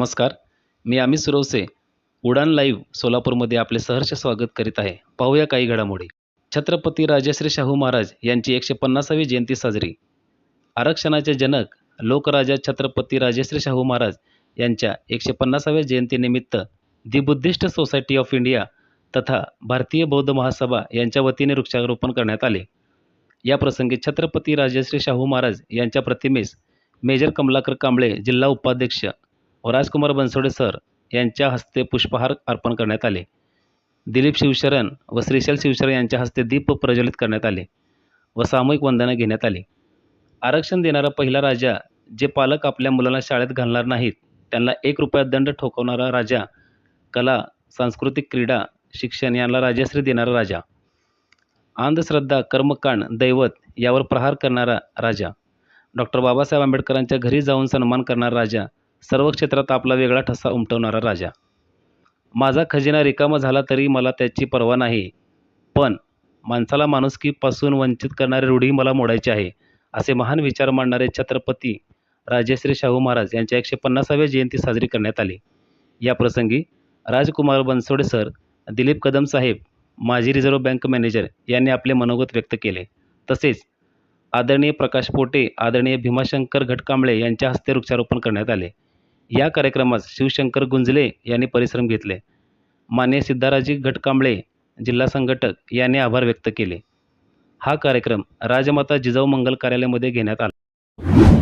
नमस्कार. मी अमित सुरवसे उडान लाईव्ह सोलापूरमध्ये आपले सहर्ष स्वागत करीत आहे. पाहूया काही घडामोडी. छत्रपती राजश्री शाहू महाराज यांची एकशे पन्नासावी जयंती साजरी. आरक्षणाचे जनक लोकराजा छत्रपती राजश्री शाहू महाराज यांच्या एकशे पन्नासाव्या जयंतीनिमित्त the Buddhist society of India तथा भारतीय बौद्ध महासभा यांच्या वतीने वृक्षारोपण करण्यात आले. या प्रसंगी छत्रपती राजश्री शाहू महाराज यांच्या प्रतिमेस मेजर कमलाकर कांबळे जिल्हा उपाध्यक्ष राजकुमार बनसोडे सर यांच्या हस्ते पुष्पहार अर्पण करण्यात आले. दिलीप शिवशरण व श्रीशैल शिवशरण यांच्या हस्ते दीप प्रज्वलित करण्यात आले व सामूहिक वंदना घेण्यात आली. आरक्षण देणारा पहिला राजा जे पालक आपल्या मुलांना शाळेत घालणार नाहीत त्यांना एक रुपया दंड ठोकवणारा राजा कला सांस्कृतिक क्रीडा शिक्षण यांना राजश्री देणारा राजा. अंधश्रद्धा कर्मकांड दैवत यावर प्रहार करणारा राजा. डॉक्टर बाबासाहेब आंबेडकरांच्या घरी जाऊन सन्मान करणारा राजा सर्व क्षेत्रात आपला वेगळा ठसा उमटवणारा राजा. माझा खजिना रिकामा झाला तरी मला त्याची पर्वा नाही. पण माणसाला माणुसकीपासून वंचित करणारे रूढी मला मोडायची आहे असे महान विचार मांडणारे छत्रपती राजश्री शाहू महाराज यांच्या एकशे पन्नासाव्या जयंती साजरी करण्यात आली. या प्रसंगी राजकुमार बनसोडे सर दिलीप कदम साहेब माजी रिझर्व्ह बँक मॅनेजर यांनी आपले मनोगत व्यक्त केले. तसेच आदरणीय प्रकाश पोटे आदरणीय भीमाशंकर घटकांबळे यांच्या हस्ते वृक्षारोपण करण्यात आले. या कार्यक्रमास शिवशंकर गुंजले यांनी परिश्रम घेतले. मान्य सिद्धाराजी घटकांबळे जिल्हा संघटक यांनी आभार व्यक्त केले. हा कार्यक्रम राजमाता जिजाऊ मंगल कार्यालयामध्ये घेण्यात आला.